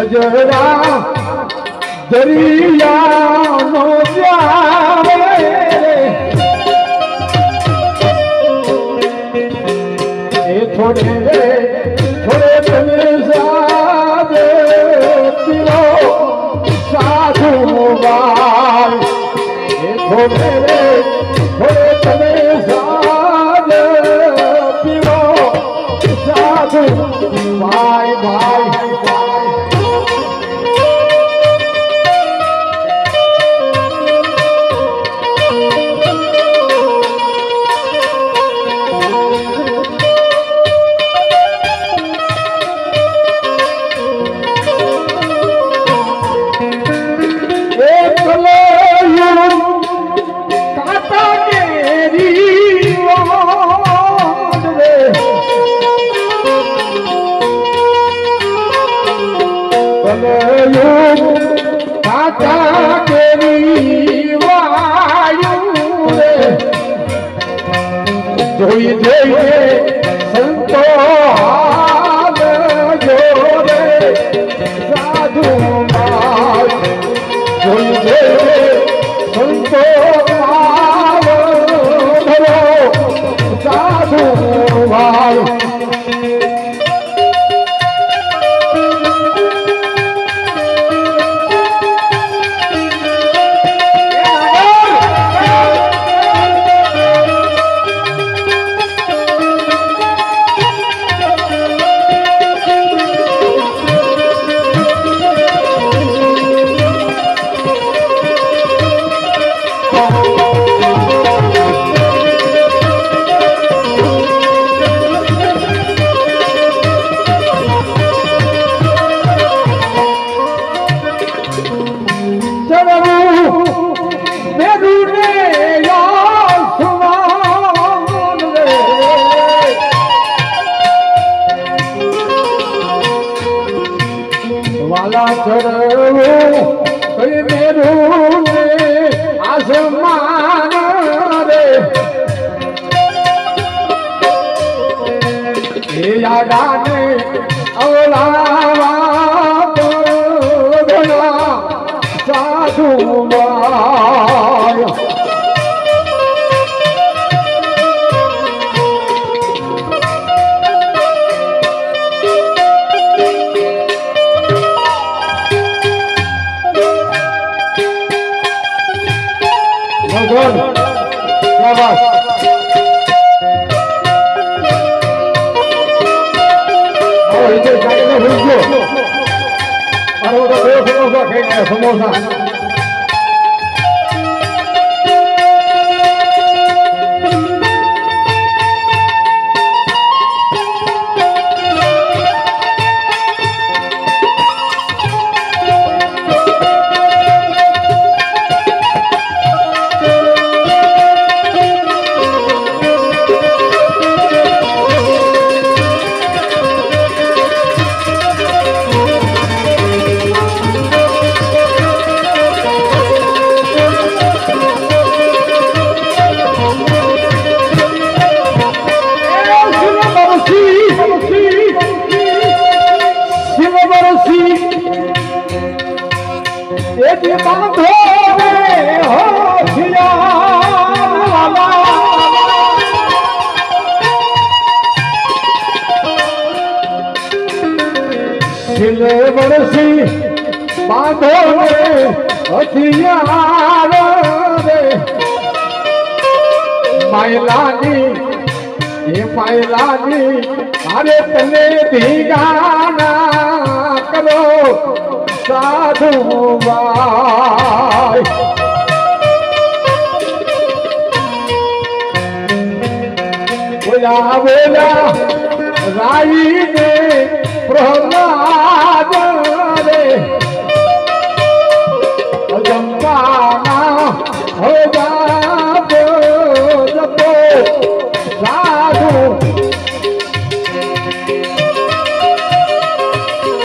અજરા દરિયાનો પ્યારે એ થોડે થોડે તમે સાદ પીલો સાધુ બાઈ એ થોડે হইতে Ông. ખાઈને આવ્યો, સમોસા વર્ષી બાંધો રે હથિયાર રે માયલાની એ માયલાની મારે તને ધીગાના કરો. સાધુ બોલા બોલા રાઈને પ્રહલાદ રે. જમવાના હોગા